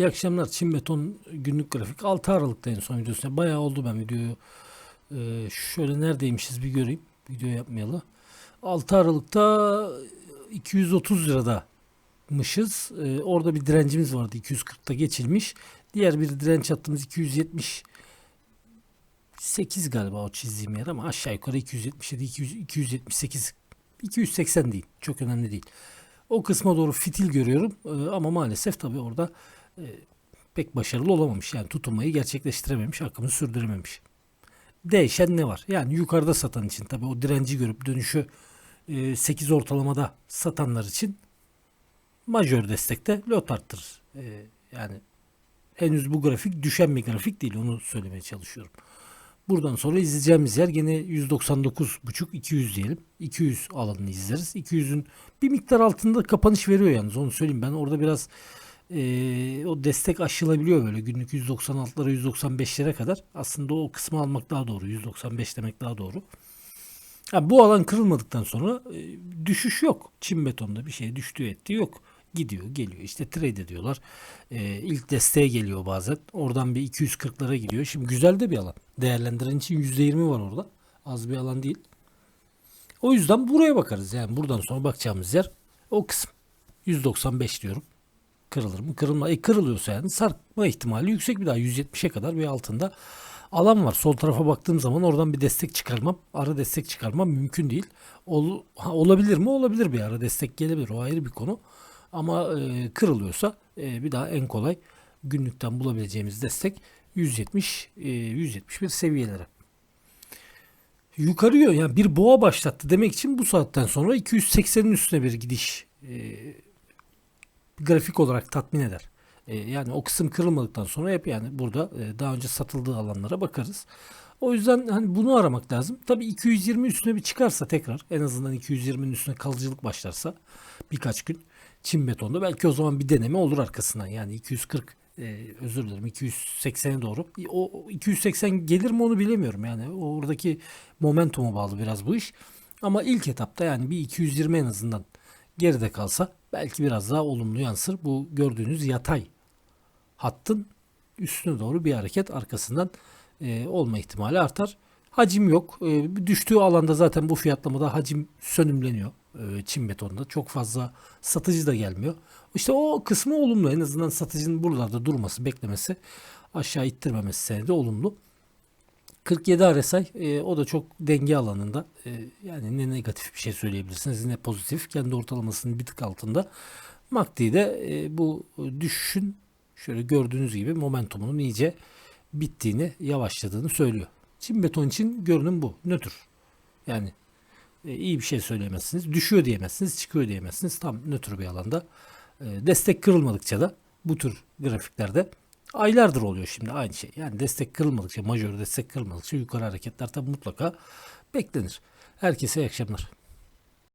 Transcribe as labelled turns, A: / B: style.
A: İyi akşamlar. Çin Beton günlük grafik. 6 Aralık'ta en son videosu. Bayağı oldu ben videoyu. Ee, şöyle neredeymişiz bir göreyim. Video yapmayalı. 6 Aralık'ta 230 liradamışız. Ee, orada bir direncimiz vardı. 240'ta geçilmiş. Diğer bir direnç hattımız 270 8 galiba o çizdiğim yer ama aşağı yukarı 277 200, 278 280 değil. Çok önemli değil. O kısma doğru fitil görüyorum Ee, ama maalesef tabii orada e, pek başarılı olamamış. Yani tutunmayı gerçekleştirememiş, akımı sürdürememiş. Değişen ne var? Yani yukarıda satan için tabii o direnci görüp dönüşü e, 8 ortalamada satanlar için majör destekte lot arttırır. E, yani henüz bu grafik düşen bir grafik değil onu söylemeye çalışıyorum. Buradan sonra izleyeceğimiz yer gene 199.5 200 diyelim. 200 alanını izleriz. 200'ün bir miktar altında kapanış veriyor yalnız onu söyleyeyim. Ben orada biraz eee, o destek aşılabiliyor böyle günlük 196'lara 195'lere kadar. Aslında o kısmı almak daha doğru. 195 demek daha doğru. Ha, bu alan kırılmadıktan sonra e, düşüş yok. Çin betonda bir şey düştüğü ettiği yok. Gidiyor geliyor işte trade ediyorlar. E, ilk desteğe geliyor bazen. Oradan bir 240'lara gidiyor. Şimdi güzel de bir alan. Değerlendiren için %20 var orada. Az bir alan değil. O yüzden buraya bakarız. Yani buradan sonra bakacağımız yer o kısım. 195 diyorum. Kırılır mı? Kırılma. E kırılıyorsa yani sarkma ihtimali yüksek bir daha 170'e kadar bir altında alan var. Sol tarafa baktığım zaman oradan bir destek çıkarmam, ara destek çıkarmam mümkün değil. Ol, ha, olabilir mi? Olabilir bir ara destek gelebilir. O ayrı bir konu. Ama e, kırılıyorsa e, bir daha en kolay günlükten bulabileceğimiz destek 170 e, 171 seviyelere. Yukarı yani bir boğa başlattı demek için bu saatten sonra 280'in üstüne bir gidiş e, grafik olarak tatmin eder. E, yani o kısım kırılmadıktan sonra hep yani burada e, daha önce satıldığı alanlara bakarız. O yüzden hani bunu aramak lazım. Tabii 220 üstüne bir çıkarsa tekrar en azından 220'nin üstüne kalıcılık başlarsa birkaç gün Çin betonda belki o zaman bir deneme olur arkasından. Yani 240 e, özür dilerim 280'e doğru. O o 280 gelir mi onu bilemiyorum. Yani oradaki momentuma bağlı biraz bu iş. Ama ilk etapta yani bir 220 en azından geride kalsa belki biraz daha olumlu yansır. Bu gördüğünüz yatay hattın üstüne doğru bir hareket arkasından e, olma ihtimali artar. Hacim yok. E, düştüğü alanda zaten bu fiyatlamada hacim sönümleniyor. E, Çin betonda çok fazla satıcı da gelmiyor. İşte o kısmı olumlu. En azından satıcının buralarda durması, beklemesi, aşağı ittirmemesi senede olumlu. 47 RSI e, o da çok denge alanında. E, yani ne negatif bir şey söyleyebilirsiniz ne pozitif. Kendi ortalamasının bir tık altında. MACD de e, bu düşüşün şöyle gördüğünüz gibi momentumunun iyice bittiğini, yavaşladığını söylüyor. Çin beton için görünüm bu. Nötr. Yani e, iyi bir şey söyleyemezsiniz. Düşüyor diyemezsiniz, çıkıyor diyemezsiniz. Tam nötr bir alanda. E, destek kırılmadıkça da bu tür grafiklerde aylardır oluyor şimdi aynı şey. Yani destek kırılmadıkça, majör destek kırılmadıkça yukarı hareketler tabi mutlaka beklenir. Herkese iyi akşamlar.